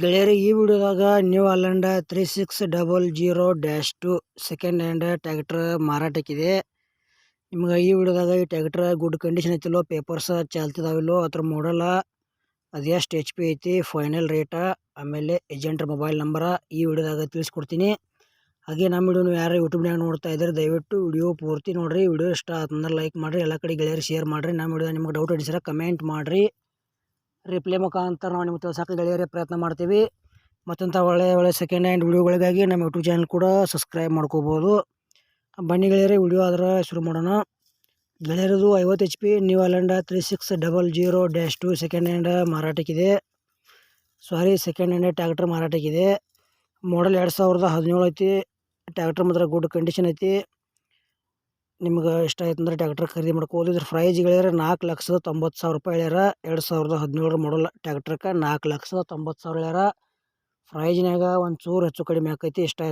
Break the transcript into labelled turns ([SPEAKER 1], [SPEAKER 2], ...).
[SPEAKER 1] ಗೆಳೆಯರಿ, ಈ ವಿಡಿಯೋದಾಗ New Holland three six double zero dash two second hand tractor ಮಾರಾಟಕ್ಕಿದೆ. ನಿಮ್ಗೆ ಈ ವಿಡಿಯೋದಾಗ ಈ ಟ್ಯಾಕ್ಟ್ರ್ ಗುಡ್ ಕಂಡೀಷನ್ ಐತಿಲ್ಲೋ ಪೇಪರ್ಸ್ ಚಾಲ್ತಿದಾವಿಲ್ಲೋ ಅದ್ರ ಮಾಡಲ್ಲ ಅದು ಎಷ್ಟು ಎಚ್ ಪಿ ಐತಿ ಫೈನಲ್ ರೇಟ ಆಮೇಲೆ ಏಜೆಂಟ್ರ ಮೊಬೈಲ್ ನಂಬರ ಈ ವಿಡಿಯೋದಾಗ ತಿಳಿಸ್ಕೊಡ್ತೀನಿ. ಹಾಗೆ ನಮ್ಮ ವಿಡಿಯೋನು ಯಾರು ಯೂಟ್ಯೂಬ್ನಾಗ ನೋಡ್ತಾ ಇದ್ದಾರೆ, ದಯವಿಟ್ಟು ವಿಡಿಯೋ ಪೂರ್ತಿ ನೋಡಿರಿ. ವಿಡಿಯೋ ಇಷ್ಟ ಆತಂದ್ರೆ ಲೈಕ್ ಮಾಡಿರಿ, ಎಲ್ಲ ಕಡೆ ಗೆಳೆಯರು ಶೇರ್ ಮಾಡಿರಿ. ನಮ್ಮ ವಿಡಿಯೋ ನಿಮ್ಗೆ ಡೌಟ್ ಅಡಿಸಿರ ಕಮೆಂಟ್ ಮಾಡಿರಿ. ರಿಪ್ಲೈ ಮುಖಾಂತರ ನಾವು ನಿಮ್ಗೆ ತಿಳ್ಸೋಕೆ ಗೆಳೆಯರೇ ಪ್ರಯತ್ನ ಮಾಡ್ತೀವಿ. ಮತ್ತಂಥ ಒಳ್ಳೆಯ ಒಳ್ಳೆಯ ಸೆಕೆಂಡ್ ಹ್ಯಾಂಡ್ ವಿಡಿಯೋಗಳಿಗಾಗಿ ನಮ್ಮ ಯೂಟ್ಯೂಬ್ ಚಾನಲ್ ಕೂಡ ಸಬ್ಸ್ಕ್ರೈಬ್ ಮಾಡ್ಕೋಬೋದು. ಬನ್ನಿ ಗೆಳೆಯರೇ, ವಿಡಿಯೋ ಅದರ ಶುರು ಮಾಡೋಣ. ಗೆಳೆಯರದು ಐವತ್ತು H P New Holland three six double zero dash two second hand ಮಾರಾಟಕ್ಕಿದೆ. Sorry second hand tractor ಮಾರಾಟಕ್ಕಿದೆ. ಮಾಡಲ್ ಎರಡು ಸಾವಿರದ ಹದಿನೇಳು ಐತಿ. ಟ್ಯಾಕ್ಟ್ರ್ ಮಾತ್ರ ಗುಡ್ ಕಂಡೀಷನ್ ಐತಿ. ನಿಮ್ಗೆ ಇಷ್ಟ ಆಯ್ತು ಅಂದ್ರೆ ಟ್ಯಾಕ್ಟರ್ ಖರೀದಿ ಪ್ರೈಸ್ ಗೆಳೆಯರೆ ನಾಲ್ಕು ಲಕ್ಷದ ತೊಂಬತ್ತು ಸಾವಿರ ರೂಪಾಯಿ ಹೇಳ್ಯಾರ. ಎರಡು ಸಾವಿರದ ಹದಿನೇಳರ ಮಾಡಲ್ ಟ್ಯಾಕ್ಟ್ರಕ್ಕೆ ನಾಲ್ಕು ಲಕ್ಷದ ತೊಂಬತ್ತು ಸಾವಿರ ಹೇಳ್ಯಾರ. ಪ್ರೈಜ್ನಾಗ ಒಂದು ಚೂರು ಹೆಚ್ಚು ಕಡಿಮೆ ಆಕೈತಿ. ಇಷ್ಟ ಆಯ್ತು.